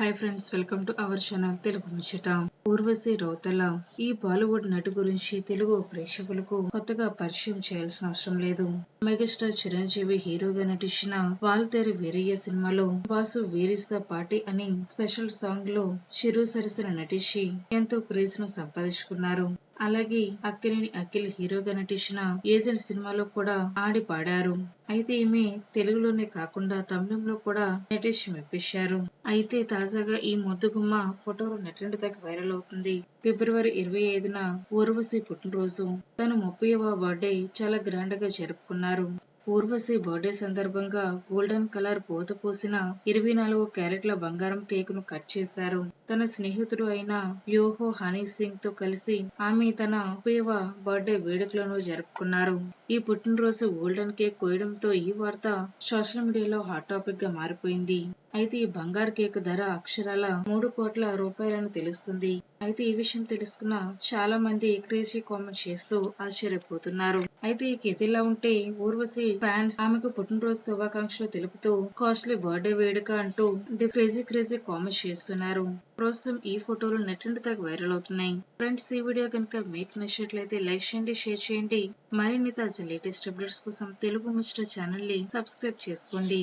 Hi friends welcome to our channel Telugu ముచ్చట ఊర్వశి రౌతల ఈ బాలీవుడ్ నటి గురించి తెలుగు ప్రేక్షకులకు కొత్తగా పరిచయం చేయాల్సిన అవసరం లేదు. మెగాస్టార్ చిరంజీవి హీరోగా నటించిన వాల్తేరి వీరయ్య సినిమాలో వాసు వీరిస్తా పాటి అని స్పెషల్ సాంగ్లో చిరు సరసన నటించి ఎంతో క్రేజ్ను సంపాదించుకున్నారు. అలాగే అక్కినేని అఖిల్ హీరోగా నటించిన ఏజెంట్ సినిమాలో కూడా ఆడి పాడారు అయితే ఈమె తెలుగులోనే కాకుండా తమిళంలో కూడా నటించి మెప్పించారు. అయితే తాజాగా ఈ ముద్దుగుమ్మ ఫోటోలు నెట్టింటి దగ్గర వైరల్ అవుతుంది. ఫిబ్రవరి ఇరవై ఐదున ఊర్వశి పుట్టినరోజు. తన ముప్పైవ బర్త్డే చాలా గ్రాండ్గా జరుపుకున్నారు. ఊర్వశి బర్త్డే సందర్భంగా గోల్డెన్ కలర్ పోత పోసిన ఇరవై నాలుగు క్యారెట్ల బంగారం కేక్ను కట్ చేశారు. తన స్నేహితుడు అయిన యోహో హనీ సింగ్తో కలిసి ఆమె తన ఉపయోగ బర్త్డే వేడుకలను జరుపుకున్నారు. ఈ పుట్టినరోజు గోల్డెన్ కేక్ కోయడంతో ఈ వార్త సోషల్ మీడియాలో హాట్ టాపిక్గా మారిపోయింది. అయితే ఈ బంగారు కేక్ ధర అక్షరాల మూడు కోట్ల రూపాయలని తెలుస్తుంది. అయితే ఈ విషయం తెలుసుకున్న చాలా మంది క్రేజీ కామెంట్ చేస్తూ ఆశ్చర్యపోతున్నారు. అయితే ఈ కేక్ ఇలా ఉంటే ఊర్వశి ఫ్యాన్స్ ఆమెకు పుట్టినరోజు శుభాకాంక్షలు తెలుపుతూ కాస్ట్లీ బర్త్డే వేడుక అంటూ క్రేజీ క్రేజీ కామెంట్ చేస్తున్నారు. ప్రస్తుతం ఈ ఫోటోలు నెట్టింటి దాకా వైరల్ అవుతున్నాయి. ఫ్రెండ్స్ ఈ వీడియో కనుక మీకు నచ్చినట్లయితే లైక్ చేయండి షేర్ చేయండి. మరిన్ని తాజా లేటెస్ట్ అప్డేట్స్ కోసం తెలుగు మిస్టర్ ఛానల్ని సబ్స్క్రైబ్ చేసుకోండి.